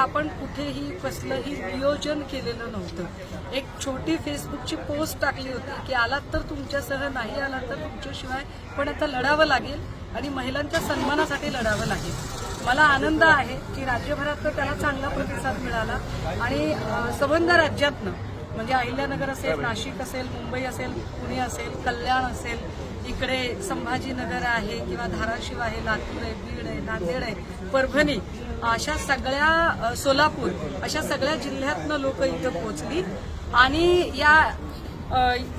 आपण कुठेही कसलंही नियोजन केलेलं नव्हतं. एक छोटी फेसबुकची पोस्ट टाकली होती की आलात तर तुमच्यासह नाही आलात तर तुमच्याशिवाय पण आता लढावं लागेल आणि महिलांच्या सन्मानासाठी लढावं लागेल. मला आनंद आहे की राज्यभरात तर त्याला चांगला प्रतिसाद मिळाला आणि संबंध राज्यातनं म्हणजे अहिल्यानगर असेल नाशिक असेल मुंबई असेल पुणे असेल कल्याण असेल इकडे संभाजीनगर आहे किंवा धाराशिव आहे लातूर आहे बीड आहे नांदेड आहे परभणी अशा सगळ्या सोलापूर अशा सगळ्या जिल्ह्यातनं लोक इथं पोहोचली. आणि या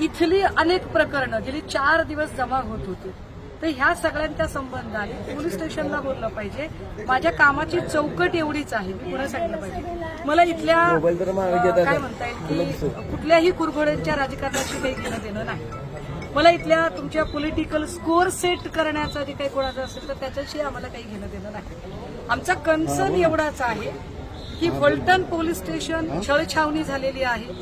इथली अनेक प्रकरणं गेली चार दिवस जमा होत होती. तर ह्या सगळ्यांच्या संबंधाने पोलीस स्टेशनला बोललं पाहिजे. माझ्या कामाची चौकट एवढीच आहे मी पुन्हा सांगितलं पाहिजे. मला इथल्या काय म्हणता येईल की कुठल्याही कुरघोड्यांच्या राजकारणाशी काही घेणं देणं नाही. मला इथल्या तुमच्या पॉलिटिकल स्कोअर सेट करण्याचा जे काही कोणाचं असेल तर त्याच्याशी आम्हाला काही घेणं देणं नाही. आमचा कन्सर्न एवढाच आहे की फलटण पोलीस स्टेशन छळछावणी झालेली आहे.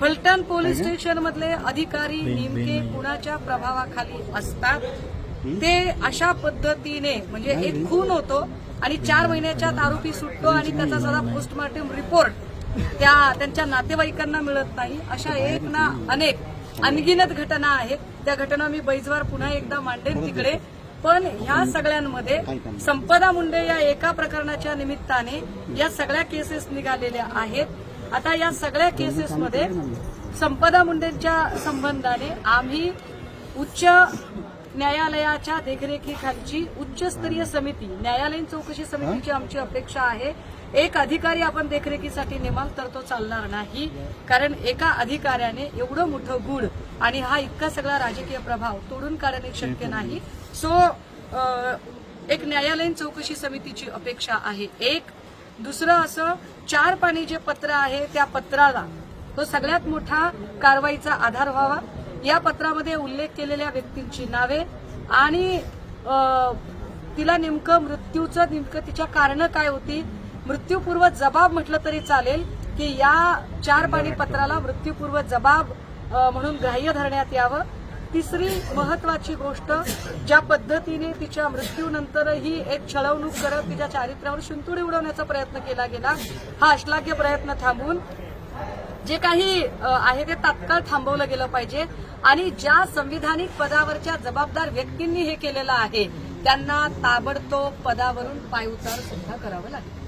फलटण पोलीस स्टेशन मधले अधिकारी नेमके कुणाच्या प्रभावाखाली असतात? ते अशा पद्धतीने म्हणजे एक खून होतो आणि चार महिन्याच्यात आरोपी सुटतो आणि त्याचा सदा पोस्टमार्टम रिपोर्ट त्या त्यांच्या नातेवाईकांना मिळत नाही. अशा एक ना अनेक अनगिनत घटना आहेत. त्या घटना मी बैजवार पुन्हा एकदा मांडेन तिकडे. पण ह्या सगळ्यांमध्ये संपदा मुंडे या एका प्रकरणाच्या निमित्ताने या सगळ्या केसेस निघालेल्या आहेत. आता या सगळ्या केसेसमध्ये संपदा मुंडेंच्या संबंधाने आम्ही उच्च न्यायालयाच्या देखरेखीखालची उच्चस्तरीय समिती न्यायालयीन चौकशी समितीची आमची अपेक्षा आहे. एक अधिकारी आपण देखरेखीसाठी नेमाल तर तो चालणार नाही. कारण एका अधिकाऱ्याने एवढं मोठं गुढ आणि हा इतका सगळा राजकीय प्रभाव तोडून काढणे शक्य नाही. सो एक न्यायालयीन चौकशी समितीची अपेक्षा आहे. एक दुसरं असं चार पाणी जे पत्र आहे त्या पत्राला तो सगळ्यात मोठा कारवाईचा आधार व्हावा. या पत्रामध्ये उल्लेख केलेल्या व्यक्तींची नावे आणि तिला नेमकं मृत्यूचं नेमकं तिच्या कारणं काय होती मृत्यूपूर्व जबाब म्हटलं तरी चालेल की या चार पाणी पत्राला मृत्यूपूर्व जबाब म्हणून ग्राह्य धरण्यात यावं. तिसरी महत्वाची गोष्ट ज्या पद्धतीने तिच्या मृत्यूनंतरही एक छळवणूक करत तिच्या चारित्र्यावर शिंतुडी उडवण्याचा प्रयत्न केला गेला हा अश्लाघ्य प्रयत्न थांबून जे काही आहे ते तात्काळ थांबवलं गेलं पाहिजे. आणि ज्या संविधानिक पदावरच्या जबाबदार व्यक्तींनी हे केलेलं आहे त्यांना ताबडतोब पदावरून पायउतार सुद्धा करावं लागेल.